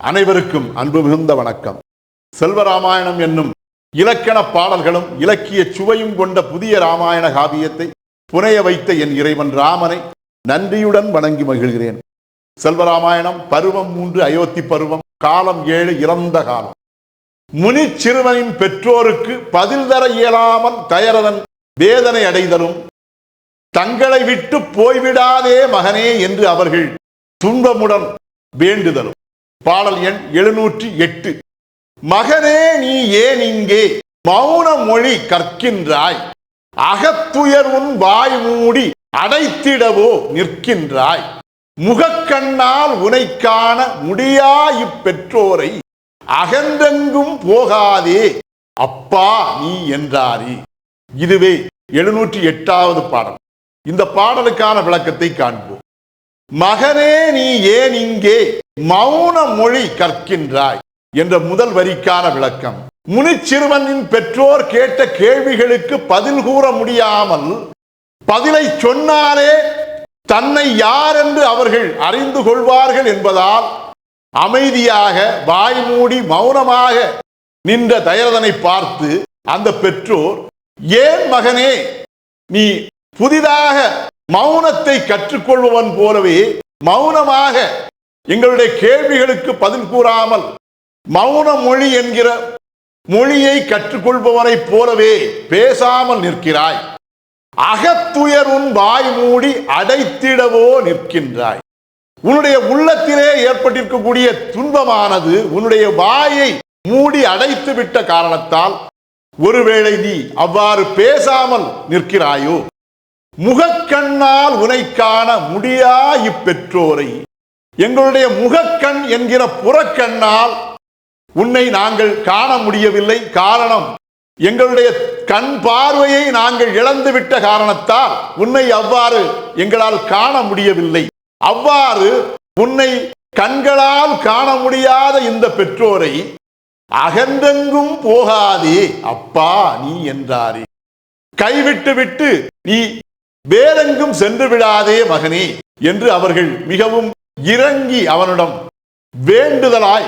அனைவருக்கும் அன்பு மிகுந்த வணக்கம். செல்வராமாயணம் என்னும் இலக்கண பாடல்களும் இலக்கிய சுவையும் கொண்ட புதிய ராமாயண காவியத்தை புனைய வைத்த என் இறைவன் ராமனை நன்றியுடன் வணங்கி மகிழ்கிறேன். செல்வராமாயணம் பருவம் மூன்று அயோத்தி பருவம் காலம் ஏழு இறந்த காலம். முனி சிறுவனின் பெற்றோருக்கு பதில் தர இயலாமல் தயரதன் வேதனை அடைதலும் தங்களை விட்டு போய்விடாதே மகனே என்று அவர்கள் துன்பமுடன் வேண்டுதலும். பாடல் எண் எழுநூற்றி எட்டு. மகனே நீ ஏன் இங்கே? மௌன மொழி கற்கின்றாய். அகத்துயர் உன் வாய் மூடி அடைத்திடவோ நிற்கின்றாய். முகக்கண்ணால் உனை காண முடியா இப்பெற்றோரை? அகன்றெங்கும் போகாதே. அப்பா நீ என்றாரே. இதுவே எழுநூற்றி எட்டாவது பாடல். இந்த பாடலுக்கான விளக்கத்தை காண்போம். மகனே நீ ஏன் இங்கே? மௌன மொழி கற்கின்றாய் என்ற முதல் வரிக்கான விளக்கம். முனிச்சிறுவனின் பெற்றோர் கேட்ட கேள்விகளுக்கு பதில் கூற முடியாமல் பதிலை சொன்னாலே தன்னை யார் என்று அவர்கள் அறிந்து கொள்வார்கள் என்பதால் அமைதியாக வாய் மூடி மௌனமாக நின்ற தயரதனை பார்த்து அந்த பெற்றோர் ஏன் மகனே நீ புதிதாக மௌனத்தை கற்றுக்கொள்பவன் போலவே மௌனமாக எங்களுடைய கேள்விகளுக்கு பதில் கூறாமல் மௌன மொழி என்கிற மொழியை கற்றுக்கொள்பவனைப் போலவே பேசாமல் நிற்கிறாய். அகத்துயர் உன் வாய் மூடி அடைத்திடவோ நிற்கின்றாய். உன்னுடைய உள்ளத்திலே ஏற்பட்டிருக்கக்கூடிய துன்பமானது உன்னுடைய வாயை மூடி அடைத்து விட்ட காரணத்தால் ஒருவேளை நீ அவ்வாறு பேசாமல் நிற்கிறாயோ. முகக்கண்ணால் உனை காண முடியா இப்பெற்றோரை எங்களுடைய முகக்கண் என்கிற புறக்கண்ணால் உன்னை நாங்கள் காண முடியவில்லை. காரணம் எங்களுடைய கண் பார்வையை நாங்கள் இழந்துவிட்ட காரணத்தால் உன்னை அவ்வாறு எங்களால் காண முடியவில்லை. அவ்வாறு உன்னை கண்களால் காண முடியாத இந்த பெற்றோரை அகன்றெங்கும் போகாதே. அப்பா நீ என்றாரே. கைவிட்டு விட்டு நீ வேறெங்கும் சென்று விடாதே மகனே என்று அவர்கள் மிகவும் இறங்கி அவனிடம் வேண்டுதலாய்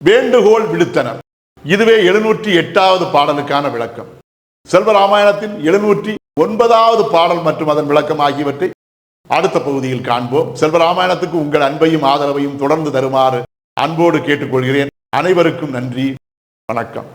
வேண்டுகோள் விடுத்தனர் இதுவே எழுநூற்றி எட்டாவது பாடலுக்கான விளக்கம். செல்வராமாயணத்தின் எழுநூற்றி ஒன்பதாவது பாடல் மற்றும் அதன் விளக்கம் ஆகியவற்றை அடுத்த பகுதியில் காண்போம். செல்வராமாயணத்துக்கு உங்கள் அன்பையும் ஆதரவையும் தொடர்ந்து தருமாறு அன்போடு கேட்டுக்கொள்கிறேன். அனைவருக்கும் நன்றி. வணக்கம்.